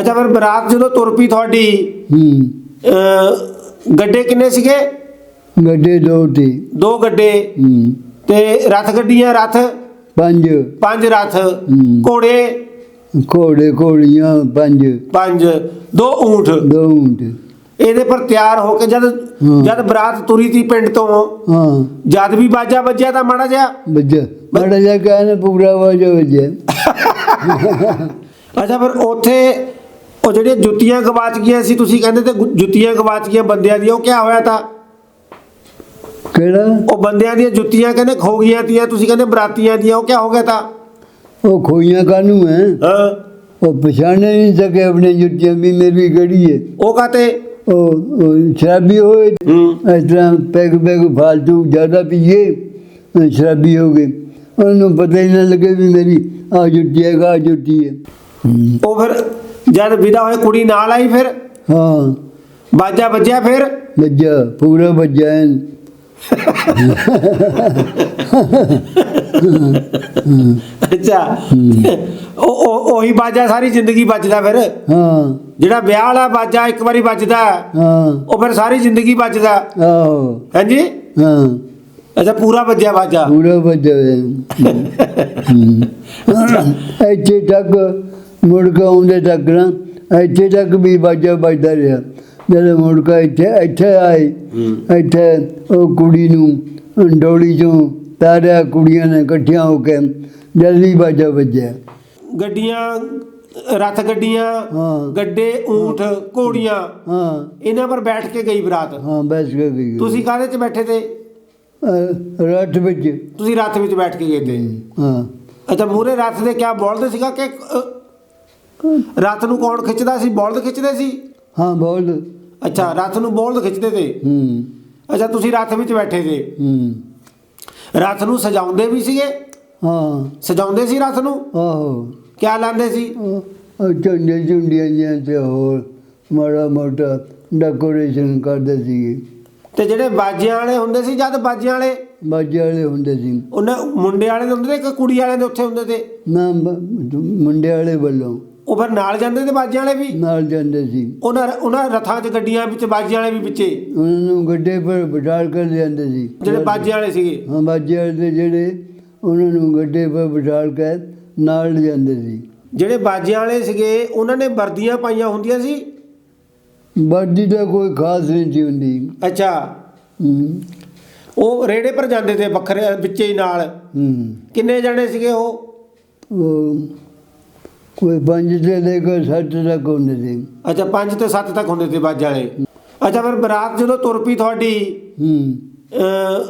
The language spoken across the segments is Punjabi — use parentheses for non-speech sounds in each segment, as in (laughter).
ਅੱਛਾ ਫਿਰ ਬਰਾਤ ਜਦੋਂ ਤੁਰ ਪਈ ਤੁਹਾਡੀ ਹੂੰ। ਅਹ, ਗੱਡੇ ਕਿੰਨੇ ਸੀਗੇ? ਗੱਡੇ ਦੋ ਤੇ। ਦੋ ਗੱਡੇ। ਹੂੰ। ਤੇ ਰਥ ਗੱਡੀਆਂ ਰਥ? ਪੰਜ। ਪੰਜ ਰਥ। ਹੂੰ। ਘੋੜੇ? ਘੋੜੇ ਘੋੜੀਆਂ ਪੰਜ। ਪੰਜ। ਦੋ ਊਂਠ। ਦੋ ਊਂਟ ਇਹਦੇ ਪਰ ਤਿਆਰ ਹੋ ਕੇ ਜਦ ਹਾਂ। ਜਦ ਬਰਾਤ ਤੁਰੀ ਤੀ ਪਿੰਡ ਤੋਂ ਹਾਂ। ਜਦ ਵੀ ਬਾਜਾ ਵੱਜਿਆ ਤਾਂ ਮਾੜਾ ਜਿਹਾ? ਬੱਜਾ ਮਾੜਾ ਜਿਹਾ ਕਹਿੰਦੇ ਪੂਰਾ ਵਾਜਾ ਵਜੇ ਅੱਛਾ ਫਿਰ ਉੱਥੇ ਉਹ ਜਿਹੜੀਆਂ ਜੁੱਤੀਆਂ ਗਵਾਚ ਗਈਆਂ ਸੀ ਤੁਸੀਂ ਕਹਿੰਦੇ ਤੇ ਗੁ- ਜੁੱਤੀਆਂ ਗਵਾਚ ਗਈਆਂ ਬੰਦਿਆਂ ਦੀਆਂ ਉਹ ਕਿਆ ਹੋਇਆ ਤਾਂ? ਕਿਹੜਾ? ਉਹ ਬੰਦਿਆਂ ਦੀਆਂ ਜੁੱਤੀਆਂ ਕਹਿੰਦੇ ਖੋ ਗਈਆਂ ਤੀਆਂ ਤੁਸੀਂ ਕਹਿੰਦੇ ਬਰਾਤੀਆਂ ਦੀਆਂ ਉਹ ਕਿਆ ਹੋ ਗਿਆ ਤਾਂ? ਉਹ ਖੋਈਆਂ ਕਾਨੂੰ ਹੈ ਹਾਂ। ਉਹ ਪਛਾਣੇ ਨਹੀਂ ਸਕੇ ਆਪਣੇ ਜੁੱਤੀਆਂ ਵੀ ਮੇਰੀ ਗੜੀ ਹੈ ਉਹ ਕਾਤੇ ਉਹ ਉਹ ਸ਼ਰਾਬੀ ਹੋਏ। ਹੂੰ। ਇਸ ਤਰ੍ਹਾਂ ਪੈਗ ਪੈਗ ਫਾਲਤੂ ਜ਼ਿਆਦਾ ਪੀਏ ਅਹ ਸ਼ਰਾਬੀ ਹੋ ਗਏ। ਉਹਨੂੰ ਪਤਾ ਹੀ ਨਾ ਲੱਗੇ ਵੀ ਮੇਰੀ ਆ ਜੁੱਤੀ ਹੈ ਆ ਜੁੱਤੀ ਹੈ ਹੂੰ। ਉਹ ਫਿਰ ਜਦ ਵਿਦਾ ਹੋਏ ਕੁੜੀ ਨਾਲ ਆਈ ਫਿਰ? ਹਾਂ। ਬਾਜਾ ਵੱਜਿਆ ਫਿਰ? ਬੱਜਾ ਪੂਰਾ ਐਨ। ਅੱਛਾ। ਉਹ ਉਹ- ਉਹੀ ਬਾਜਾ ਸਾਰੀ ਜ਼ਿੰਦਗੀ ਵੱਜਦਾ ਫਿਰ? ਹਾਂ। ਜਿਹੜਾ ਵਿਆਹ ਵਾਲਾ ਬਾਜਾ ਇੱਕ ਵਾਰੀ ਵੱਜਦਾ ਹਾਂ। ਉਹ ਫਿਰ ਸਾਰੀ ਜ਼ਿੰਦਗੀ ਵੱਜਦਾ। ਆਹੋ। ਹਾਂਜੀ? ਹਾਂ। ਅੱਛਾ ਪੂਰਾ ਵੱਜਿਆ ਬਾਜਾ। ਪੂਰਾ ਬੱਜਾ (laughs) ਇੱਥੇ ਤੱਕ ਮੁੜ ਕੇ ਆਉਂਦੇ ਤੱਕ ਨਾ ਇੱਥੇ ਤੱਕ ਵੀ ਬਾਜਾ ਵੱਜਦਾ ਰਿਹਾ। ਜਦੋਂ ਮੁੜ ਕੇ ਇੱਥੇ ਇੱਥੇ ਆਏ ਇੱਥੇ ਉਹ ਕੁੜੀ ਨੂੰ ਡੋਲੀ ਚੋਂ ਤਾਰਿਆ ਕੁੜੀਆਂ ਨੇ ਇਕੱਠੀਆਂ ਹੋ ਕੇ ਜਲਦੀ ਬਾਜਾ ਵੱਜਿਆ। ਗੱਡੀਆਂ ਰਥ ਗੱਡੀਆਂ ਹਾਂ। ਗੱਡੇ ਊਂਠ ਘੋੜੀਆਂ ਹਾਂ। ਇਹਨਾਂ ਪਰ ਬੈਠ ਕੇ ਗਈ ਬਰਾਤ। ਹਾਂ ਬਸ ਕੇ ਗਈ। ਤੁਸੀਂ ਕਾਹਦੇ 'ਚ ਬੈਠੇ ਤੇ? ਰੱਠ ਵਿੱਚ। ਤੁਸੀਂ ਰਥ ਵਿੱਚ ਬੈਠ ਕੇ ਗਏ ਤੇ। ਹਾਂ। ਅੱਛਾ ਮੂਰੇ ਰਥ ਦੇ ਕਿਆ ਬੋਲਦੇ ਸੀਗਾ ਕਿ ਰਥ ਨੂੰ ਕੌਣ ਖਿੱਚਦਾ ਸੀ? ਬੋਲਦ ਖਿੱਚਦੇ ਸੀ? ਹਾਂ ਬੋਲ ਅੱਛਾ ਰਥ ਨੂੰ ਬੋਲਦ ਖਿੱਚਦੇ ਤੇ? ਹੂੰ। ਅੱਛਾ ਤੁਸੀਂ ਰਥ ਵਿੱਚ ਬੈਠੇ ਤੇ ਹੂੰ। ਰਥ ਨੂੰ ਸਜਾਉਂਦੇ ਵੀ ਸੀਗੇ? ਹਾਂ। ਸਜਾਉਂਦੇ ਸੀ ਰਥ ਨੂੰ? ਆਹੋ। ਕਿਆ ਲਾਉਂਦੇ ਸੀ? ਝੰਡੇ ਝੁੰਡੀਆਂ ਜਿਹੀਆਂ ਤੇ ਹੋਰ ਮਾੜਾ ਮੋਟਾ ਡੈਕੋਰੇਸ਼ਨ ਕਰਦੇ ਸੀਗੇ। ਤੇ ਜਿਹੜੇ ਬਾਜਿਆਂ ਵਾਲੇ ਹੁੰਦੇ ਸੀ ਜਦ ਬਾਜਿਆਂ ਵਾਲੇ? ਬਾਜੇ ਵਾਲੇ ਹੁੰਦੇ ਸੀ। ਉਹਨਾਂ ਮੁੰਡੇ ਵਾਲੇ ਦੇ ਹੁੰਦੇ ਤੇ ਕਿ ਕੁੜੀ ਵਾਲੇ ਦੇ ਉੱਥੇ ਹੁੰਦੇ ਤੇ? ਨਾ ਮੁੰਡੇ ਵਾਲੇ ਵੱਲੋਂ। ਉਹ ਫਿਰ ਨਾਲ ਜਾਂਦੇ ਤੇ ਬਾਜਿਆਂ ਵਾਲੇ ਵੀ? ਨਾਲ ਜਾਂਦੇ ਸੀ। ਉਹਨਾਂ ਉਹਨਾਂ ਰਥਾਂ 'ਚ ਗੱਡੀਆਂ ਵਿੱਚ ਬਾਜਿਆਂ ਵਾਲੇ ਵੀ ਵਿੱਚੇ ਉਹਨਾਂ ਨੂੰ ਗੱਡੇ ਪਰ ਬਿਠਾਲ ਕਰ ਲਿਆਂਦੇ ਸੀ। ਜਿਹੜੇ ਬਾਜਿਆਂ ਵਾਲੇ ਸੀਗੇ? ਹਾਂ ਬਾਜੇ ਵਾਲੇ ਦੇ ਜਿਹੜੇ ਉਹਨਾਂ ਨੂੰ ਗੱਡੇ ਪਰ ਬਿਠਾਲ ਕੇ ਨਾਲ ਲਿਆਂਦੇ ਸੀ। ਜਿਹੜੇ ਬਾਜਿਆਂ ਵਾਲੇ ਸੀਗੇ ਉਹਨਾਂ ਨੇ ਵਰਦੀਆਂ ਪਾਈਆਂ ਹੁੰਦੀਆਂ ਸੀ? ਬਾਡੀ ਦਾ ਕੋਈ ਖਾਸ ਨਹੀਂ ਸੀ ਹੁੰਦੀ। ਅੱਛਾ। ਹੂੰ। ਉਹ ਰੇੜੇ ਪਰ ਜਾਂਦੇ ਤੇ ਵੱਖਰੇ ਵਿੱਚੇ ਹੀ ਨਾਲ? ਹੂੰ। ਕਿੰਨੇ ਜਣੇ ਸੀਗੇ ਉਹ? ਉਹ ਕੋਈ ਪੰਜ ਤੇ ਲੈ ਕੇ ਸੱਤ ਤੱਕ ਹੁੰਦੇ ਸੀ ਅੱਛਾ 5 ਤੇ 7 ਤੱਕ ਹੁੰਦੇ ਤੇ ਬਾਜੇ ਵਾਲੇ। ਅੱਛਾ ਫਿਰ ਬਰਾਤ ਜਦੋਂ ਤੁਰ ਪਈ ਤੁਹਾਡੀ ਹੂੰ। ਅਹ,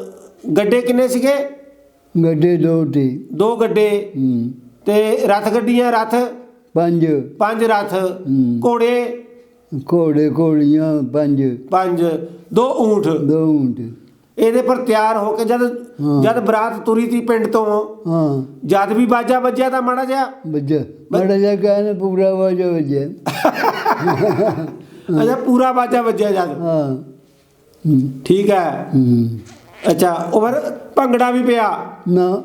ਗੱਡੇ ਕਿੰਨੇ ਸੀਗੇ? ਗੱਡੇ ਦੋ ਤੇ। ਦੋ ਗੱਡੇ। ਹੂੰ। ਤੇ ਰਥ ਗੱਡੀਆਂ ਰਥ? ਪੰਜ। ਪੰਜ ਰਥ। ਹੂੰ। ਘੋੜੇ? ਘੋੜੇ ਘੋੜੀਆਂ ਪੰਜ। ਪੰਜ। ਦੋ ਊਂਠ। ਦੋ ਊਂਟ ਇਹਦੇ ਪਰ ਤਿਆਰ ਹੋ ਕੇ ਜਦ। ਜਦ ਬਰਾਤ ਤੁਰੀ ਤੀ ਪਿੰਡ ਤੋਂ ਹਾਂ। ਜਦ ਵੀ ਬਾਜਾ ਵੱਜਿਆ ਤਾਂ ਮਾੜਾ ਜਿਹਾ। ਬੱਜਾ ਮਾੜਾ ਜਿਹਾ ਕਹਿੰਦੇ ਪੂਰਾ ਵਾਜਾ ਵਜੇ (laughs) ਅੱਛਾ ਪੂਰਾ ਬਾਜਾ ਵੱਜਿਆ ਜਦ। ਹਾਂ। ਠੀਕ ਹੈ। ਅੱਛਾ ਉਹ ਫਿਰ ਭੰਗੜਾ ਵੀ ਪਿਆ? ਨਾ।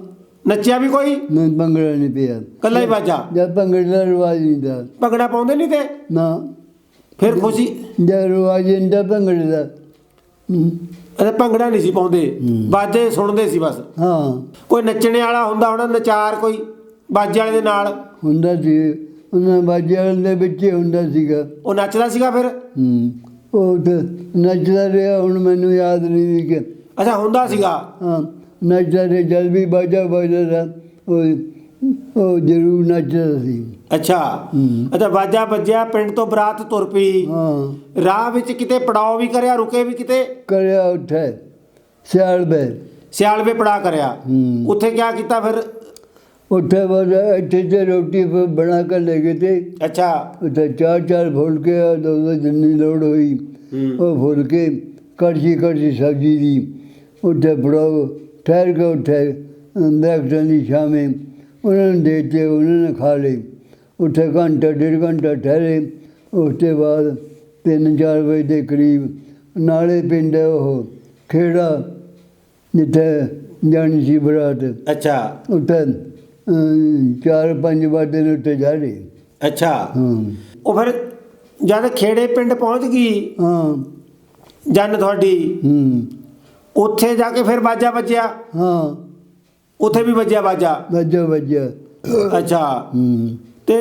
ਨੱਚਿਆ ਵੀ ਕੋਈ? ਮੈਂ ਭੰਗੜਾ ਨਹੀਂ ਪਿਆ। ਕੱਲਾ ਹੀ ਬਾਜਾ? ਜਦ ਭੰਗੜੇ ਦਾ ਰਿਵਾਜ ਨਹੀਂ ਦਾ। ਭੰਗੜਾ ਪਾਉਂਦੇ ਨਹੀਂ ਤੇ? ਨਾ। ਫਿਰ ਖੁਸ਼ੀ? ਜਦ ਰਿਵਾਜ ਨਹੀਂ ਦਾ ਭੰਗੜੇ ਦਾ। ਅੱਛਾ ਭੰਗੜਾ ਨਹੀਂ ਸੀ ਪਾਉਂਦੇ। ਬਾਜੇ ਸੁਣਦੇ ਸੀ ਬਸ। ਹਾਂ। ਕੋਈ ਨੱਚਣੇ ਵਾਲਾ ਹੁੰਦਾ ਹੋਣਾ ਨਚਾਰ ਕੋਈ ਬਾਜੇ ਵਾਲੇ ਦੇ ਨਾਲ? ਹੁੰਦਾ ਸੀ। ਉਹਨਾਂ ਬਾਜਿਆਂ ਦੇ ਵਿੱਚ ਹੀ ਹੁੰਦਾ ਸੀਗਾ। ਉਹ ਨੱਚਦਾ ਸੀਗਾ ਫਿਰ? ਹੂੰ। ਉਹ ਤੇ ਨੱਚਦਾ ਰਿਹਾ ਹੁਣ ਮੈਨੂੰ ਯਾਦ ਨਹੀਂ ਕਿ ਅੱਛਾ ਹੁੰਦਾ ਸੀਗਾ। ਹਾਂ। ਨੱਚਦਾ ਰਿਹਾ ਜਦ ਵੀ ਬਾਜਾ ਵੱਜਦਾ ਉਹ ਉਹ ਜ਼ਰੂਰ ਨੱਚਦਾ ਸੀ। ਅੱਛਾ। ਅੱਛਾ ਬਾਜਾ ਵੱਜਿਆ ਪਿੰਡ ਤੋਂ ਬਰਾਤ ਤੁਰ ਪਈ। ਹਾਂ। ਰਾਹ ਵਿੱਚ ਕਿਤੇ ਪੜਾਅ ਵੀ ਕਰਿਆ ਰੁਕੇ ਵੀ ਕਿਤੇ? ਕਰਿਆ ਉੱਠੇ ਸਿਆਲ ਬੈ। ਸਿਆਲਵੇ ਪੜਾ ਕਰਿਆ। ਉੱਥੇ ਕੀ ਕੀਤਾ ਫਿਰ? ਉੱਠੇ ਬਾਅਦ ਇੱਥੇ ਤੇ ਰੋਟੀ ਬਣਾ ਕੇ ਲੈ ਗਏ ਤੇ। ਅੱਛਾ। ਉੱਥੇ ਚਾਰ ਚਾਰ ਫੁਲਕੇ ਆ ਦੋ ਦੋ ਜਿੰਨੀ ਲੋੜ ਹੋਈ। ਉਹ ਫੁਲਕੇ ਕੜਛੀ ਕੜਛੀ ਸਬਜ਼ੀ ਦੀ ਉੱਥੇ ਫੜਾਓ ਠਹਿਰ ਕੇ ਉੱਠੇ ਦਰਖਤਾਂ ਦੀ ਛਾਵੇਂ। ਉਹਨਾਂ ਨੂੰ ਦੇ ਦਿੱਤੇ ਉਹਨਾਂ ਨੇ ਖਾ ਲਏ ਉੱਥੇ ਘੰਟਾ ਡੇਢ ਘੰਟਾ ਠਹਿਰੇ। ਉਸ ਤੋਂ ਬਾਅਦ ਤਿੰਨ ਚਾਰ ਵਜੇ ਦੇ ਕਰੀਬ ਨਾਲੇ ਪਿੰਡ ਉਹ ਖੇੜਾ ਜਿੱਥੇ ਜਾਣੀ ਸੀ ਬਰਾਤ। ਅੱਛਾ। ਉੱਥੇ ਚਾਰ ਪੰਜ ਵਾਦੇ ਨੇ ਉੱਤੇ ਜਾ ਰਹੇ। ਅੱਛਾ। ਹਾਂ। ਉਹ ਫਿਰ ਜਦ ਖੇੜੇ ਪਿੰਡ ਪਹੁੰਚ ਗਈ ਹਾਂ। ਜਨ ਤੁਹਾਡੀ ਹੂੰ। ਉੱਥੇ ਜਾ ਕੇ ਫਿਰ ਬਾਜਾ ਵੱਜਿਆ? ਹਾਂ। ਉੱਥੇ ਵੀ ਵੱਜਿਆ ਬਾਜਾ ਵੱਜਾ ਵੱਜਾ ਅੱਛਾ। ਹੂੰ। ਤੇ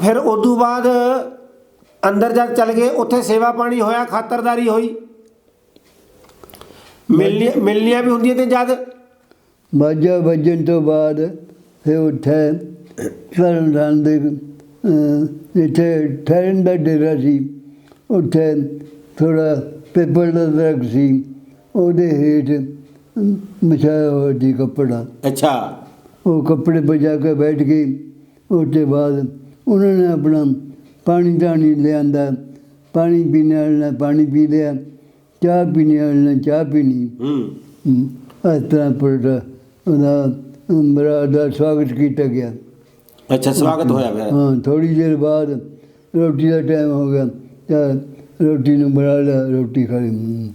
ਫਿਰ ਉਦੋਂ ਬਾਅਦ ਅੰਦਰ ਜਦ ਚਲ ਗਏ ਉੱਥੇ ਸੇਵਾ ਪਾਣੀ ਹੋਇਆ ਖਾਤਰਦਾਰੀ ਹੋਈ। ਮਿਲਨੀਆਂ ਮਿਲਨੀਆਂ ਵੀ ਹੁੰਦੀਆਂ ਤੇ ਜਦ? ਬਾਜਾ ਵੱਜਣ ਤੋਂ ਬਾਅਦ ਫਿਰ ਉੱਥੇ ਤਰਨਤਾਰਨ ਦੇ ਅਹ, ਜਿੱਥੇ ਠਹਿਰਨ ਦਾ ਡੇਰਾ ਸੀ। ਉੱਥੇ ਥੋੜਾ ਪੇਪਰ ਦਾ ਦਰਖਤ ਸੀ। ਉਹਦੇ ਹੇਠ ਅਮ, ਵਿਛਾਇਆ ਹੋਇਆ ਸੀ ਕੱਪੜਾ। ਅੱਛਾ। ਉਹ ਕੱਪੜੇ ਪਰ ਜਾ ਕੇ ਬੈਠ ਗਏ ਉਸ ਤੋਂ ਬਾਅਦ ਉਹਨਾਂ ਨੇ ਆਪਣਾ ਪਾਣੀ ਧਾਣੀ ਲਿਆਂਦਾ। ਪਾਣੀ ਪੀਣੇ ਵਾਲੇ ਨੇ ਪਾਣੀ ਪੀ ਲਿਆ। ਚਾਹ ਪੀਣੇ ਵਾਲੇ ਚਾਹ ਪੀਣੀ। ਹੂੰ। ਇਸ ਤਰ੍ਹਾਂ ਪਰ ਉਹਦਾ ਬਰਾਤ ਦਾ ਸਵਾਗਤ ਕੀਤਾ ਗਿਆ। ਅੱਛਾ ਸਵਾਗਤ ਹੋਇਆ ਫਿਰ। ਹਾਂ ਥੋੜੀ ਦੇਰ ਬਾਅਦ ਰੋਟੀ ਦਾ ਟਾਈਮ ਹੋ ਗਿਆ। ਤਾਂ ਰੋਟੀ ਨੂੰ ਬਣਾ ਲਿਆ ਰੋਟੀ ਖਾ ਲਈ।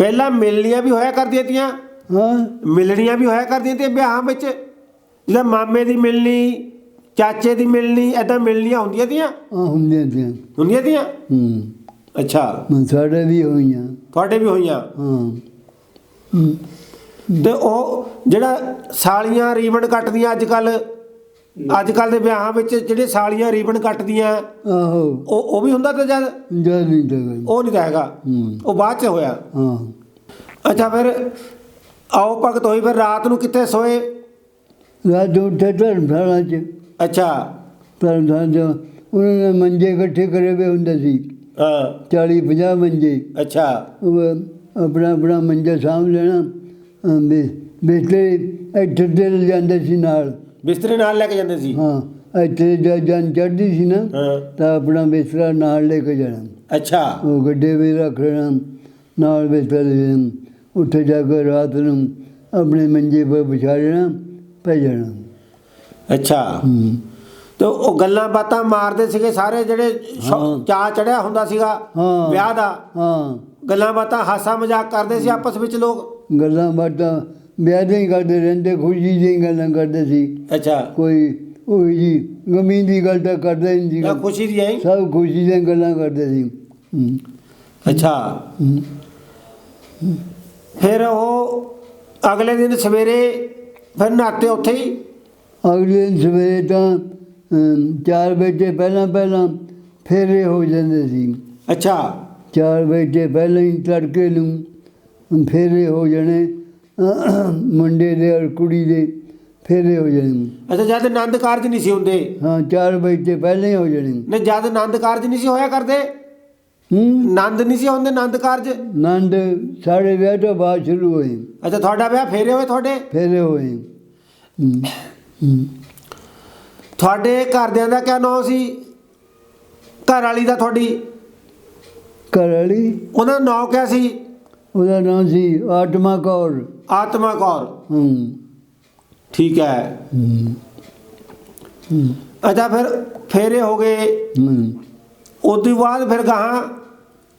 ਪਹਿਲਾਂ ਮਿਲਣੀਆਂ ਵੀ ਹੋਇਆ ਕਰਦੀਆਂ ਤੀਆਂ। ਹਾਂ। ਮਿਲਣੀਆਂ ਵੀ ਹੋਇਆ ਕਰਦੀਆਂ ਤੇ ਵਿਆਹਾਂ ਵਿੱਚ। ਜਿਵੇਂ ਮਾਮੇ ਦੀ ਮਿਲਣੀ ਚਾਚੇ ਦੀ ਮਿਲਣੀ ਐਦਾਂ ਮਿਲਣੀਆਂ ਹੁੰਦੀਆਂ ਤੀਆਂ। ਆ ਹੁੰਦੀਆਂ ਤੀਆਂ। ਹੁੰਦੀਆਂ ਤੀਆਂ? ਹੂੰ। ਅੱਛਾ। ਹੁਣ ਸਾਡੇ ਵੀ ਹੋਈਆਂ। ਤੁਹਾਡੇ ਵੀ ਹੋਈਆਂ? ਹਾਂ। ਤੇ ਉਹ ਜਿਹੜਾ ਸਾਲੀਆਂ ਰੀਬਨ ਕੱਟਦੀਆਂ ਅੱਜ ਕੱਲ ਅੱਜ ਕੱਲ ਦੇ ਵਿਆਹਾਂ ਵਿੱਚ ਜਿਹੜੇ ਸਾਲੀਆਂ ਰੀਬਨ ਕੱਟਦੀਆਂ ਆਹੋ। ਉਹ ਉਹ ਵੀ ਹੁੰਦਾ ਤੇ ਜਦ? ਜਦ ਨਹੀਂ ਤੱਕ ਉਹ ਨਹੀਂ ਤਾਂ ਹੈਗਾ। ਉਹ ਬਾਅਦ ਚ ਹੋਇਆ। ਹਾਂ। ਅੱਛਾ ਫਿਰ ਆਓ ਭਗਤ ਹੋਈ ਫਿਰ ਰਾਤ ਨੂੰ ਕਿੱਥੇ ਸੋਏ? ਰਾਤ ਉੱਠੇ ਧਰਮਸ਼ਾਲਾ ਚ। ਅੱਛਾ। ਧਰਮਸ਼ਾਲਾ ਚ। ਉਹਨਾਂ ਨੇ ਮੰਜੇ ਇਕੱਠੇ ਕਰੇ ਹੋਏ ਹੁੰਦੇ ਸੀ। ਹਾਂ। 40 50 ਮੰਜੇ। ਅੱਛਾ। ਉਹ ਆਪਣਾ ਆਪਣਾ ਮੰਜਾ ਸਾਂਭ ਲੈਣਾ। ਅਮ ਬਿ- ਬਿਸਤਰੇ ਇੱਥੇ ਦੇ ਲੈ ਜਾਂਦੇ ਸੀ ਨਾਲ। ਬਿਸਤਰੇ ਨਾਲ ਲੈ ਕੇ ਜਾਂਦੇ ਸੀ? ਹਾਂ ਇੱਥੇ ਜਦ ਜਨ ਚੜ੍ਹਦੀ ਸੀ ਨਾ ਹਾਂ। ਤਾਂ ਆਪਣਾ ਬਿਸਤਰਾ ਨਾਲ ਲੈ ਕੇ ਜਾਣਾ। ਅੱਛਾ। ਉਹ ਗੱਡੇ ਵੀ ਰੱਖ ਲੈਣਾ ਨਾਲ ਬਿਸਤਰਾ ਲੈ ਜਾਣਾ। ਉੱਥੇ ਜਾ ਕੇ ਰਾਤ ਨੂੰ ਆਪਣੇ ਮੰਜੇ 'ਤੇ ਵਿਛਾ ਲੈਣਾ ਪੈ ਜਾਣਾ। ਅੱਛਾ। ਹੂੰ। ਤੇ ਉਹ ਗੱਲਾਂ ਬਾਤਾਂ ਮਾਰਦੇ ਸੀਗੇ ਸਾਰੇ ਜਿਹੜੇ। ਚਾਅ ਚੜਿਆ ਹੁੰਦਾ ਸੀਗਾ। ਵਿਆਹ ਦਾ? ਹਾਂ। ਗੱਲਾਂ ਬਾਤਾਂ ਹਾਸਾ ਮਜ਼ਾਕ ਕਰਦੇ ਸੀ ਆਪਸ ਵਿੱਚ ਲੋਕ? ਗੱਲਾਂ ਬਾਤਾਂ ਵਿਆਹ ਦੀਆਂ ਹੀ ਕਰਦੇ ਰਹਿੰਦੇ ਖੁਸ਼ੀ ਦੀਆਂ ਹੀ ਗੱਲਾਂ ਕਰਦੇ ਸੀ। ਅੱਛਾ। ਕੋਈ ਉਹ ਜੀ ਗਮੀ ਦੀ ਗੱਲ ਤਾਂ ਕਰਦਾ ਨਹੀਂ ਖੁਸ਼ੀ ਦੀ ਆਈ? ਸਭ ਖੁਸ਼ੀ ਦੀਆਂ ਗੱਲਾਂ ਕਰਦੇ ਸੀ। ਹੂੰ, ਅੱਛਾ। ਹੂੰ। ਫਿਰ ਉਹ ਅਗਲੇ ਦਿਨ ਸਵੇਰੇ ਫਿਰ ਨਹਾਤੇ ਉੱਥੇ ਹੀ? ਅਗਲੇ ਦਿਨ ਸਵੇਰੇ ਤਾਂ 4 ਵਜੇ ਪਹਿਲਾਂ ਪਹਿਲਾਂ ਫੇਰੇ ਹੋ ਜਾਂਦੇ ਸੀ। ਅੱਛਾ। 4 ਵਜੇ ਪਹਿਲਾਂ ਹੀ ਤੜਕੇ ਨੂੰ ਫੇਰੇ ਹੋ ਜਾਣੇ। ਮੁੰਡੇ ਦੇ ਔਰ ਕੁੜੀ ਦੇ ਫੇਰੇ ਹੋ ਜਾਣੇ। ਅੱਛਾ ਜਦ ਆਨੰਦ ਕਾਰਜ ਨਹੀਂ ਸੀ ਹੁੰਦੇ? ਹਾਂ 4 ਵਜੇ ਪਹਿਲਾਂ ਹੀ ਜਾਣੇ। ਨੇ ਜਦ ਆਨੰਦ ਕਾਰਜ ਨਹੀਂ ਸੀ ਹੋਇਆ ਕਰਦੇ? ਹੂੰ। ਆਨੰਦ ਨਹੀਂ ਸੀ ਹੁੰਦੇ ਆਨੰਦ ਕਾਰਜ? ਨੰਦ ਸਾਡੇ ਵਿਆਹ ਤੋਂ ਬਾਅਦ ਸ਼ੁਰੂ ਹੋਏ। ਅੱਛਾ ਤੁਹਾਡਾ ਵਿਆਹ ਫੇਰੇ ਹੋਏ ਤੁਹਾਡੇ? ਫੇਰੇ ਹੋਏ। ਤੁਹਾਡੇ ਘਰਦਿਆਂ ਦਾ ਕਿਆ ਨਾਮ ਸੀ? ਘਰ ਵਾਲੀ ਦਾ ਤੁਹਾਡੀ? ਘਰ ਵਾਲੀ ਉਹਦਾ ਨਾਮ ਕਿਆ ਸੀ? ਉਹਦਾ ਨਾਮ ਸੀ ਆਤਮਾ ਕੌਰ। ਆਤਮਾ ਕੌਰ। ਹੂੰ। ਠੀਕ ਹੈ। ਹੂੰ। ਹੂੰ, ਅੱਛਾ ਫਿਰ ਫੇਰੇ ਹੋ ਗਏ। ਹੂੰ। ਉਸ ਤੋਂ ਬਾਅਦ ਫਿਰ ਗਾਹਾਂ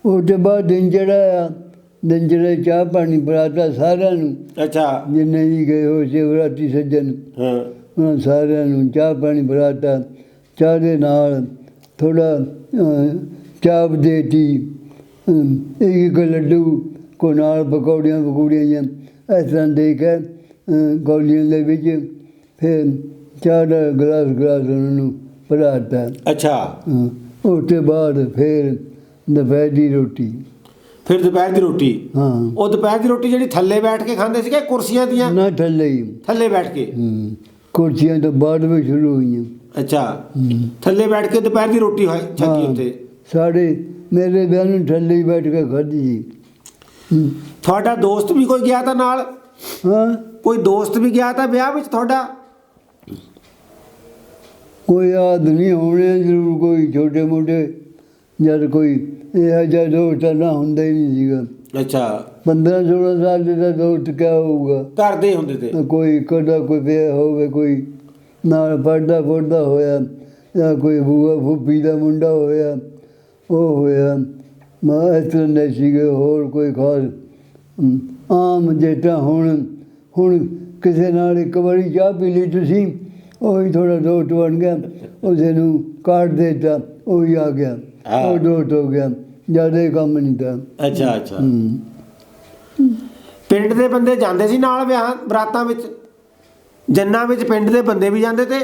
ਉਹ ਤੋਂ ਬਾਅਦ ਦਿਨ ਚੜਾਇਆ ਦਿਨ ਚੜ੍ਹਾਇਆ ਚਾਹ ਪਾਣੀ ਬਰਾਤਾ ਸਾਰਿਆਂ ਨੂੰ। ਅੱਛਾ। ਜਿੰਨੇ ਵੀ ਗਏ ਹੋ ਸ਼ਿਵਰਾਤਰੀ ਸੱਜਣ। ਹਾਂ। ਉਹਨਾਂ ਸਾਰਿਆਂ ਨੂੰ ਚਾਹ ਪਾਣੀ ਬਰਾਤਾ ਚਾਹ ਦੇ ਨਾਲ ਥੋੜਾ ਚਾਪ ਦੇਤੀ। ਇੱਕ ਲੱਡੂ ਕੋ ਨਾਲ ਪਕੌੜੀਆਂ ਪਕੌੜੀਆਂ ਜਾਂ ਇਸ ਤਰ੍ਹਾਂ ਦੇ ਕੇ ਕੌਲੀਆਂ ਦੇ ਵਿੱਚ ਫਿਰ ਚਾਹ ਦਾ ਗਲਾਸ ਗਲਾਸ ਉਹਨਾਂ ਨੂੰ ਪਿਲਾਤਾ ਅੱਛਾ। ਹਾਂ, ਉਸ ਤੋਂ ਬਾਅਦ ਫਿਰ ਦੁਪਹਿਰ ਦੀ ਰੋਟੀ। ਫਿਰ ਦੁਪਹਿਰ ਦੀ ਰੋਟੀ? ਹਾਂ। ਉਹ ਦੁਪਹਿਰ ਦੀ ਰੋਟੀ ਜਿਹੜੀ ਥੱਲੇ ਬੈਠ ਕੇ ਖਾਂਦੇ ਸੀਗੇ ਕੁਰਸੀਆਂ ਦੀਆਂ? ਨਾ ਥੱਲੇ ਹੀ। ਥੱਲੇ ਬੈਠ ਕੇ? ਹੂੰ, ਕੁਰਸੀਆਂ ਤੋਂ ਬਾਅਦ ਵਿੱਚ ਸ਼ੁਰੂ ਹੋਈਆਂ। ਅੱਛਾ। ਥੱਲੇ ਬੈਠ ਕੇ ਦੁਪਹਿਰ ਦੀ ਰੋਟੀ ਹੋਈ ਛਕੀ ਹਾਂ, ਉੱਤੇ? ਸਾਡੇ ਮੇਰੇ ਵਿਆਹ ਨੂੰ ਥੱਲੇ ਹੀ ਬੈਠ ਕੇ ਖਾਧੀ ਸੀ। ਹੂੰ। ਤੁਹਾਡਾ ਦੋਸਤ ਵੀ ਕੋਈ ਗਿਆ ਤਾਂ ਨਾਲ? ਹਾਂ। ਕੋਈ ਦੋਸਤ ਵੀ ਗਿਆ ਤਾਂ ਵਿਆਹ ਵਿੱਚ ਤੁਹਾਡਾ? ਕੋਈ ਆਦਮੀ ਹੋਣੇ ਜ਼ਰੂਰ ਕੋਈ ਛੋਟੇ ਮੋਟੇ। ਜਦ ਕੋਈ ਇਹ ਜਿਹਾ ਦੋਸਤ ਨਾ ਹੁੰਦਾ ਹੀ ਨਹੀਂ ਸੀਗਾ। ਅੱਛਾ। 15 16 ਸਾਲ ਦੇ ਦੋਸਤ ਕਿਆ ਹੋਊਗਾ? ਘਰ ਦੇ ਹੁੰਦੇ ਤੇ। ਕੋਈ ਕਦਾ ਕੋਈ ਵਿਆਹ ਹੋਵੇ ਕੋਈ ਨਾਲ ਪੜਦਾ ਪੜਦਾ ਹੋਇਆ ਜਾਂ ਕੋਈ ਬੂਆ ਫੁੱਫੀ ਦਾ ਮੁੰਡਾ ਹੋਇਆ ਉਹ ਹੋਇਆ। ਮੈਂ ਇਸ ਤਰ੍ਹਾਂ ਦੇ ਸੀਗੇ ਹੋਰ ਕੋਈ ਖਾਸ। ਆਮ ਜੇ ਤਾਂ ਹੁਣ ਹੁਣ ਕਿਸੇ ਨਾਲ ਇੱਕ ਵਾਰੀ ਚਾਹ ਪੀ ਲਈ ਤੁਸੀਂ ਉਹੀ ਥੋੜਾ ਦੋਸਤ ਬਣ ਗਿਆ ਉਸੇ ਨੂੰ ਕਾਟ ਦੇਤਾ ਉਹ ਹੀ ਆ ਗਿਆ। ਉਹ ਦੋਸਤ ਹੋ ਗਿਆ ਜ਼ਿਆਦਾ ਕੰਮ ਨਹੀਂ ਤਾਂ। ਅੱਛਾ ਅੱਛਾ। ਪਿੰਡ ਦੇ ਬੰਦੇ ਜਾਂਦੇ ਸੀ ਨਾਲ ਵਿਆਹ ਬਰਾਤਾਂ ਵਿੱਚ? ਜੰਨਾਂ ਵਿੱਚ ਪਿੰਡ ਦੇ ਬੰਦੇ ਵੀ ਜਾਂਦੇ ਤੇ?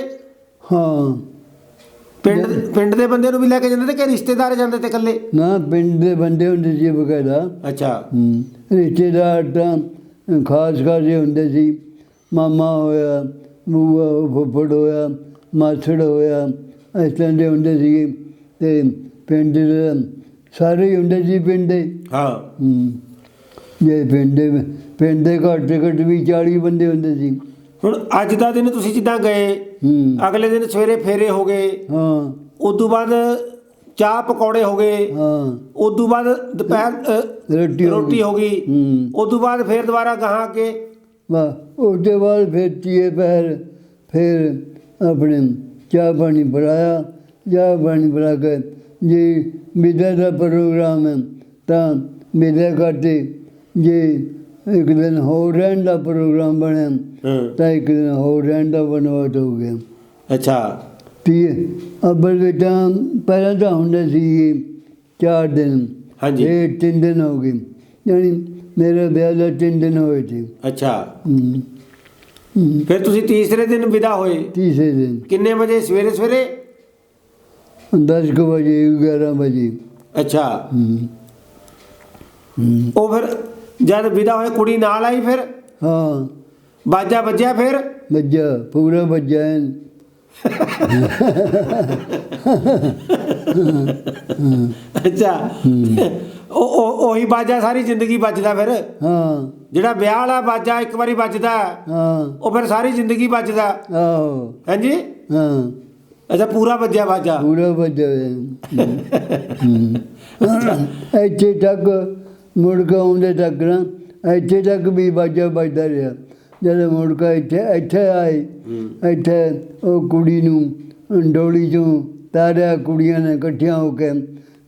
ਹਾਂ। ਪਿੰਡ ਪਿੰਡ ਦੇ ਬੰਦੇ ਨੂੰ ਵੀ ਲੈ ਕੇ ਜਾਂਦੇ ਤੇ ਕਿ ਰਿਸ਼ਤੇਦਾਰ ਜਾਂਦੇ ਤੇ ਇਕੱਲੇ? ਨਾ ਪਿੰਡ ਦੇ ਬੰਦੇ ਹੁੰਦੇ ਸੀ ਬਕਾਇਦਾ। ਅੱਛਾ। ਹੂੰ। ਰਿਸ਼ਤੇਦਾਰ ਤਾਂ ਖਾਸ ਖਾਸੇ ਹੁੰਦੇ ਸੀ ਮਾਮਾ ਹੋਇਆ ਬੂਆ ਫੁੱਫੜ ਹੋਇਆ ਮਾਸੜ ਹੋਇਆ ਇਸ ਤਰ੍ਹਾਂ ਦੇ ਹੁੰਦੇ ਸੀ। ਤੇ ਪਿੰਡ ਦੇ ਸਾਰੇ ਹੀ ਹੁੰਦੇ ਸੀ ਪਿੰਡ ਦੇ। ਹਾਂ। ਹੂੰ। ਜੇ ਪਿੰਡ ਦੇ ਪਿੰਡ ਦੇ ਘੱਟ ਤੋਂ ਘੱਟ ਵੀ 40 ਬੰਦੇ ਹੁੰਦੇ ਸੀ। ਹੁਣ ਅੱਜ ਦਾ ਦਿਨ ਤੁਸੀਂ ਜਿੱਦਾਂ ਗਏ ਹੂੰ। ਅਗਲੇ ਦਿਨ ਸਵੇਰੇ ਫੇਰੇ ਹੋ ਗਏ ਹਾਂ। ਉਸ ਤੋਂ ਬਾਅਦ ਚਾਹ ਪਕੌੜੇ ਹੋ ਗਏ ਹਾਂ। ਉਸ ਤੋਂ ਬਾਅਦ ਦੁਪਹਿਰ ਅ, ਰੋਟੀ ਹੋ ਰੋਟੀ ਗਈ। ਹੋ ਗਈ ਹੂੰ। ਉਸ ਤੋਂ ਬਾਅਦ ਫੇਰ ਦੁਬਾਰਾ ਗਾਹਾਂ ਅੱਗੇ। ਵਾਹ ਉਹਦੇ ਬਾਅਦ ਫਿਰ ਤੀਏ ਪੈਰ ਫਿਰ ਆਪਣੇ ਚਾਹ ਪਾਣੀ ਬਣਾਇਆ ਚਾਹ ਪਾਣੀ ਬਣਾ ਕੇ ਜੇ ਵਿਦਾ ਦਾ ਪ੍ਰੋਗਰਾਮ ਹੈ ਤਾਂ ਵਿਦਾ ਕਰਦੇ ਜੇ ਇੱਕ ਦਿਨ ਹੋਰ ਰਹਿਣ ਦਾ ਪ੍ਰੋਗਰਾਮ ਬਣਿਆ। ਤਾਂ ਇੱਕ ਦਿਨ ਹੋਰ ਰਹਿਣ ਦਾ ਬਣਵਾਟ ਹੋ ਗਿਆ। ਅੱਛਾ। ਤੀਏ ਅਬਲ ਬੇਟਾ ਪਹਿਲਾਂ ਤਾਂ ਹੁੰਦੇ ਸੀ ਚਾਰ ਦਿਨ। ਹਾਂਜੀ। ਇਹ ਤਿੰਨ ਦਿਨ ਹੋ ਗਏ। ਯਾਨੀ ਮੇਰੇ ਵਿਆਹ ਦਾ ਤਿੰਨ ਦਿਨ ਹੋਏ ਸੀ। ਅੱਛਾ। ਫਿਰ ਤੁਸੀਂ ਤੀਸਰੇ ਦਿਨ ਵਿਦਾ ਹੋਏ? ਤੀਸਰੇ ਦਿਨ। ਕਿੰਨੇ ਵਜੇ? ਸਵੇਰੇ ਸਵੇਰੇ? ਦਸ ਕੁ ਵਜੇ 11 ਵਜੇ। ਅੱਛਾ। ਉਹ ਫਿਰ ਜਦ ਵਿਦਾ ਹੋਏ ਕੁੜੀ ਨਾਲ ਆਈ ਫਿਰ? ਹਾਂ। ਬਾਜਾ ਵੱਜਿਆ ਫਿਰ? ਬੱਜਾ ਪੂਰਾ ਐਨ। ਅੱਛਾ। ਉਹ ਉਹ- ਉਹੀ ਬਾਜਾ ਸਾਰੀ ਜ਼ਿੰਦਗੀ ਵੱਜਦਾ ਫਿਰ? ਹਾਂ। ਜਿਹੜਾ ਵਿਆਹ ਵਾਲਾ ਬਾਜਾ ਇੱਕ ਵਾਰੀ ਵੱਜਦਾ ਹਾਂ। ਉਹ ਫਿਰ ਸਾਰੀ ਜ਼ਿੰਦਗੀ ਵੱਜਦਾ। ਆਹੋ। ਹਾਂਜੀ? ਹਾਂ। ਅੱਛਾ ਪੂਰਾ ਵੱਜਿਆ ਬਾਜਾ। ਪੂਰਾ ਬੱਜਾ (laughs) ਇੱਥੇ ਤੱਕ ਮੁੜ ਕੇ ਆਉਂਦੇ ਤੱਕ ਨਾ ਇੱਥੇ ਤੱਕ ਵੀ ਬਾਜਾ ਵੱਜਦਾ ਰਿਹਾ। ਜਦੋਂ ਮੁੜ ਕੇ ਇੱਥੇ ਇੱਥੇ ਆਏ ਇੱਥੇ ਉਹ ਕੁੜੀ ਨੂੰ ਡੋਲੀ ਚੋਂ ਤਾਰਿਆ ਕੁੜੀਆਂ ਨੇ ਇਕੱਠੀਆਂ ਹੋ ਕੇ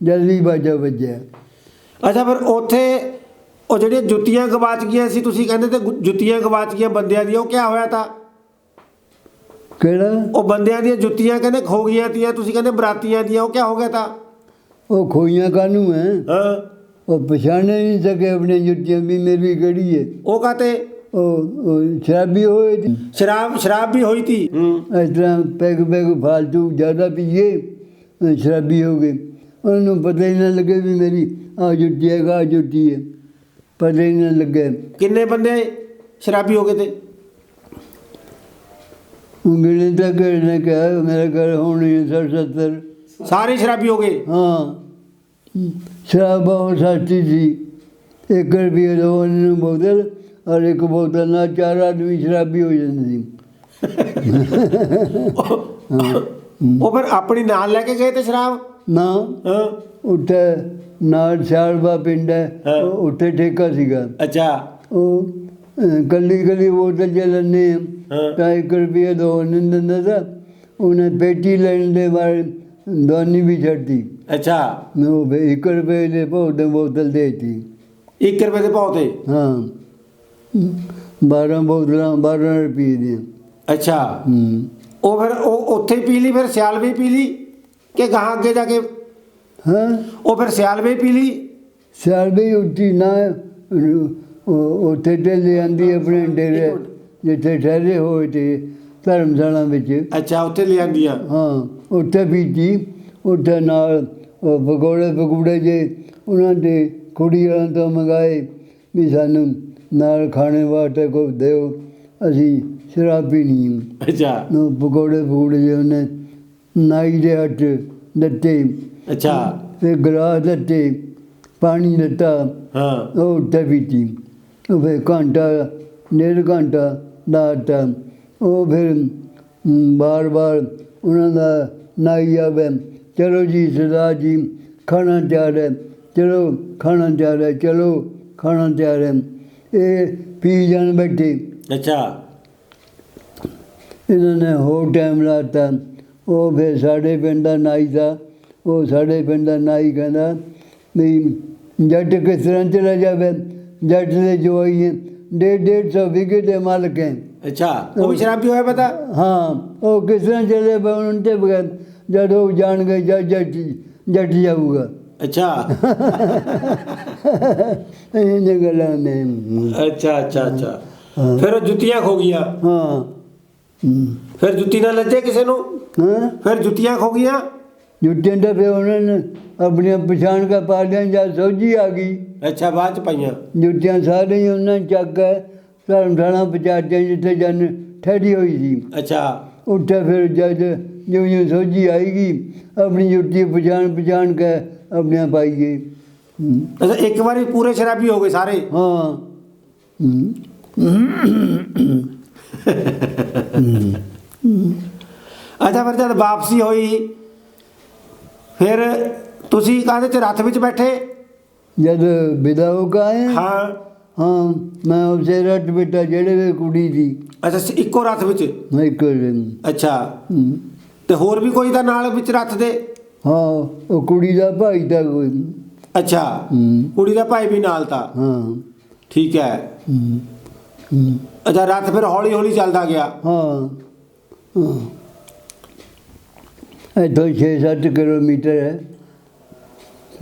ਜਲਦੀ ਬਾਜਾ ਵੱਜਿਆ। ਅੱਛਾ ਫਿਰ ਉੱਥੇ ਉਹ ਜਿਹੜੀਆਂ ਜੁੱਤੀਆਂ ਗਵਾਚ ਗਈਆਂ ਸੀ ਤੁਸੀਂ ਕਹਿੰਦੇ ਤੇ ਜੁੱਤੀਆਂ ਗਵਾਚ ਗਈਆਂ ਬੰਦਿਆਂ ਦੀਆਂ ਉਹ ਕੀ ਹੋਇਆ ਤਾਂ? ਕਿਹੜਾ? ਉਹ ਬੰਦਿਆਂ ਦੀਆਂ ਜੁੱਤੀਆਂ ਕਹਿੰਦੇ ਖੋ ਗਈਆਂ ਤੀਆਂ ਤੁਸੀਂ ਕਹਿੰਦੇ ਬਰਾਤੀਆਂ ਦੀਆਂ ਉਹ ਕੀ ਹੋ ਗਿਆ ਤਾਂ? ਉਹ ਖੋਈਆਂ ਕਾਨੂੰ ਹੈ ਹਾਂ। ਉਹ ਪਛਾਣੇ ਨਹੀਂ ਸਕੇ ਆਪਣੇ ਜੁੱਤੀਆਂ ਵੀ ਮੇਰੀ ਕਿਹੜੀ ਹੈ ਉਹ ਕਾਤੇ? ਉਹ ਸ਼ਰਾਬੀ ਹੋਏ ਸੀ। ਸ਼ਰਾਬ ਸ਼ਰਾਬ ਵੀ ਹੋਈ ਤੀ। ਹੂੰ। ਇਸ ਤਰ੍ਹਾਂ ਪੈਗ ਪੈਗ ਫਾਲਤੂ ਜ਼ਿਆਦਾ ਪੀਏ ਸ਼ਰਾਬੀ ਹੋ ਗਏ। ਉਹਨੂੰ ਪਤਾ ਹੀ ਨਾ ਲੱਗੇ ਵੀ ਮੇਰੀ ਆ ਜੁੱਤੀ ਹੈ ਆ ਜੁੱਤੀ ਹੈ। ਪਤਾ ਹੀ ਨਾ ਲੱਗੇ। ਕਿੰਨੇ ਬੰਦੇ ਸ਼ਰਾਬੀ ਹੋ ਗਏ ਤੇ? ਉਂਗਲੀ ਤੱਕ ਨੇ ਕਿਹਾ ਮੇਰੇ ਘਰ ਹੋਣੀ ਹੈ ਸੱਠ ਸੱਤਰ ਸਾਰੇ ਸ਼ਰਾਬੀ ਹੋ ਗਏ? ਹਾਂ। ਬਹੁਤ ਸਸਤੀ ਸੀ ਇੱਕ ਰੁਪਏ ਦੋ ਨੂੰ ਬੋਤਲ ਔਰ ਇੱਕ ਬੋਤਲ ਨਾਲ ਚਾਰ ਆਦਮੀ ਸ਼ਰਾਬੀ ਹੋ ਜਾਂਦੇ ਸੀ। ਉਹ ਫਿਰ ਆਪਣੀ ਨਾਲ ਲੈ ਕੇ ਗਏ ਤੇ ਸ਼ਰਾਬ? ਨਾ। ਉੱਥੇ ਨਾਲ ਸਿਆਲਬਾ ਪਿੰਡ ਹੈ। ਉੱਥੇ ਠੇਕਾ ਸੀਗਾ। ਅੱਛਾ। ਉਹ ਕੱਲੀ ਕੱਲੀ ਬੋਤਲ ਹਾਂ। ਤਾਂ ਇੱਕ ਰੁਪਏ ਦੋ ਦਿੰਦਾ ਤਾ ਉਹਨੇ ਪੇਟੀ ਲੈਣ ਦੇ ਬਾਰੇ ਦੋਨੀ ਵੀ ਛੱਡਤੀ। ਅੱਛਾ। ਮੈਂ ਉਹ ਵੀ ਇੱਕ ਰੁਪਏ ਦੇ ਭਾਅ ਤੇ ਬੋਤਲ ਦੇਤੀ। 1 ਰੁਪਏ ਦੇ ਭਾਅ ਤੇ? ਹਾਂ। 12 ਬੋਤਲਾਂ 12 ਰੁਪਏ ਦੀਆਂ। ਅੱਛਾ। ਹੂੰ। ਉਹ ਫਿਰ ਉਹ ਉੱਥੇ ਹੀ ਪੀ ਲਈ ਫਿਰ ਸਿਆਲਵੇ ਪੀ ਲਈ ਕਿ ਗਾਹਾਂ ਅੱਗੇ ਜਾ ਕੇ? ਹਾਂ। ਉਹ ਫਿਰ ਸਿਆਲਵੇ ਪੀ ਲਈ? ਸਿਆਲਬੀ ਉੱਚੀ ਨਾ ਉਹ ਉੱਥੇ ਤੇ ਲਿਆਂਦੀ ਆਪਣੇ ਡੇਰੇ। ਜਿੱਥੇ ਠਹਿਰੇ ਹੋਏ ਤੇ ਧਰਮਸ਼ਾਲਾ ਵਿੱਚ। ਅੱਛਾ ਉੱਥੇ ਲਿਆਂਦੀਆਂ ਹਾਂ। ਉੱਥੇ ਬੀਜੀ ਉੱਥੇ ਨਾਲ ਉਹ ਪਕੌੜੇ ਪਕੂੜੇ ਜੇ ਉਹਨਾਂ ਦੇ ਕੁੜੀ ਵਾਲਿਆਂ ਤੋਂ ਮੰਗਾਏ ਵੀ ਸਾਨੂੰ ਨਾਲ ਖਾਣੇ ਵਾਸਤੇ ਕੋ ਦਿਓ ਅਸੀਂ ਸ਼ਰਾਬ ਪੀਣੀ ਹੈ ਅੱਛਾ। ਉਹ ਪਕੌੜੇ ਪਕੂੜੇ ਜੇ ਉਹਨੇ ਨਾਈ ਦੇ ਹੱਥ ਦਿੱਤੇ। ਅੱਛਾ। ਤੇ ਗਲਾਸ ਦਿੱਤੇ ਪਾਣੀ ਦਿੱਤਾ। ਹਾਂ। ਉਹ ਉੱਤੇ ਪੀਤੀ ਉਹ ਫਿਰ ਘੰਟਾ ਡੇਢ ਘੰਟਾ ਲਾਤਾ ਉਹ ਫਿਰ ਬਾਰ ਬਾਰ ਉਹਨਾਂ ਦਾ ਨਾਈ ਆਵੇ ਚਲੋ ਜੀ ਸਰਦਾਰ ਜੀ ਖਾਣਾ ਤਿਆਰ ਹੈ। ਚਲੋ ਖਾਣਾ ਤਿਆਰ ਹੈ। ਚਲੋ ਖਾਣਾ ਤਿਆਰ ਹੈ। ਇਹ ਪੀ ਜਾਣ ਬੈਠੇ। ਅੱਛਾ। ਇਹਨਾਂ ਨੇ ਹੋਰ ਟਾਈਮ ਲਾਤਾ। ਉਹ ਫਿਰ ਸਾਡੇ ਪਿੰਡ ਦਾ ਨਾਈ ਦਾ ਉਹ ਸਾਡੇ ਪਿੰਡ ਦਾ ਨਾਈ ਕਹਿੰਦਾ ਵੀ ਜੱਟ ਕਿਸ ਤਰ੍ਹਾਂ ਚਲਾ ਜਾਵੇ? ਜੱਟ ਦੇ ਜੋਈ ਡੇਢ ਡੇਢ ਸੌ ਵਿਗੇ ਦੇ ਮਾਲਕ ਹੈ। ਅੱਛਾ ਉਹ ਵੀ ਸ਼ਰਾਬੀ ਹੋਇਆ ਪਤਾ? ਹਾਂ ਉਹ ਕਿਸ ਤਰ੍ਹਾਂ ਚੱਲੇ ਉਹਨਾਂ ਤੇ ਬਗੈਰ ਜਦ ਉਹ ਜਾਣ ਗਏ ਜੱਜ ਜੱਟ ਜੱਟ ਜਾਊਗਾ ਅੱਛਾ। ਇਹ ਨੇ ਗੱਲਾਂ ਨੇ। ਅੱਛਾ ਅੱਛਾ ਅੱਛਾ। ਫਿਰ ਉਹ ਜੁੱਤੀਆਂ ਖੋ ਗਈਆਂ? ਹਾਂ। ਫਿਰ ਜੁੱਤੀ ਨਾਲ ਲੱਜੇ ਕਿਸੇ ਨੂੰ? ਹਾਂ। ਫਿਰ ਜੁੱਤੀਆਂ ਖੋ ਗਈਆਂ? ਜੁੱਤੀਆਂ ਦਾ ਫਿਰ ਉਹਨਾਂ ਨੇ ਆਪਣੀਆਂ ਪਛਾਣ ਕਾ ਪਾ ਲਿਆ ਜਦ ਸੋਝੀ ਆ ਗਈ। ਅੱਛਾ ਬਾਅਦ ਚ ਪਾਈਆਂ। ਜੁੱਤੀਆਂ ਸਾਰੇ ਉਹਨਾਂ ਨੇ ਚੱਕ ਕੇ ਧਰਮ ਥਾਣਾ ਪਹੁੰਚਾਤੀਆਂ ਜਿੱਥੇ ਜਨ ਠਹਿਰੀ ਹੋਈ ਸੀ। ਅੱਛਾ। ਉੱਥੇ ਫਿਰ ਜਦ ਜਿਉਂ ਜਿਉਂ ਸੋਝੀ ਆਏਗੀ ਆਪਣੀ ਜੁੱਤੀ ਪਛਾਣ ਪਛਾਣ ਕੇ ਆਪਣੀਆਂ ਪਾਈ ਗਈ ਹਮ। ਅੱਛਾ ਇੱਕ ਵਾਰੀ ਪੂਰੇ ਸ਼ਰਾਬੀ ਹੋ ਗਏ ਸਾਰੇ? ਹਾਂ। ਹਮ। ਅੱਛਾ ਫਿਰ ਜਦ ਵਾਪਸੀ ਹੋਈ ਫਿਰ ਤੁਸੀਂ ਕਾਹਦੇ ਚ ਰੱਥ ਵਿੱਚ ਬੈਠੇ? ਜਦ ਵਿਦਾ ਹੋ ਕੇ ਆਏ ਹਾਂ। ਹਾਂ ਮੈਂ ਉਸੇ ਰੱਟ ਬੇਟਾ ਜਿਹੜੇ ਵੇ ਕੁੜੀ ਦੀ। ਅੱਛਾ ਸ- ਇੱਕੋ ਰੱਥ ਵਿੱਚ? ਮੈਂ ਇੱਕ ਅੱਛਾ। ਹਮ। ਤੇ ਹੋਰ ਵੀ ਕੋਈ ਤਾਂ ਨਾਲ ਵਿੱਚ ਰੱਥ ਦੇ? ਹਾਂ ਉਹ ਕੁੜੀ ਦਾ ਭਾਈ ਦਾ ਕੋਈ ਅੱਛਾ। ਹਮ। ਕੁੜੀ ਦਾ ਭਾਈ ਵੀ ਨਾਲ ਤਾਂ? ਹਾਂ। ਠੀਕ ਹੈ। ਹਮ। ਹਮ। ਅੱਛਾ ਰੱਥ ਫਿਰ ਹੌਲੀ ਹੌਲੀ ਚੱਲਦਾ ਗਿਆ। ਹਾਂ। ਹਾਂ। ਇੱਥੋਂ 6-7 ਕਿਲੋਮੀਟਰ ਹੈ।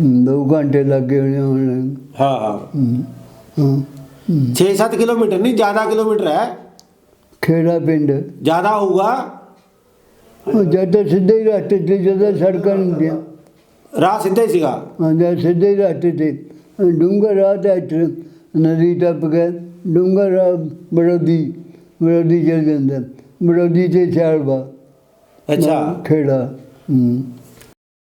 ਹਮ, ਦੋ ਘੰਟੇ ਲੱਗੇ ਹੋਣੇ ਹੁਣ। ਹਾਂ ਹਾਂ। ਹਮ, ਹਾਂ। 6-7 ਕਿਲੋਮੀਟਰ ਨਹੀਂ ਜ਼ਿਆਦਾ ਕਿਲੋਮੀਟਰ ਹੈ। ਖੇੜਾ ਪਿੰਡ। ਜ਼ਿਆਦਾ ਹੋਊਗਾ। ਉਹ ਜਦ ਤਾਂ ਸਿੱਧੇ ਹੀ ਰਸਤੇ ਤੇ ਜਦੋਂ ਸੜਕਾਂ ਹੁੰਦੀਆਂ। ਰਾਹ ਸਿੱਧਾ ਹੀ ਸੀਗਾ। ਹਾਂ ਜਦ ਸਿੱਧੇ ਹੀ ਰਸਤੇ ਤੇ ਡੂੰਘਾ ਰਾਹ ਤਾਂ ਇੱਥੇ ਨਦੀ ਟੱਪ ਕੇ ਡੂੰਘਾ ਰਾਹ ਬੜੋਦੀ ਬੜੋਦੀ ਚਲ ਜਾਂਦਾ। ਬੜੋਦੀ ਤੇ ਛਾਲਵਾ ਅੱਛਾ। ਖੇੜਾ।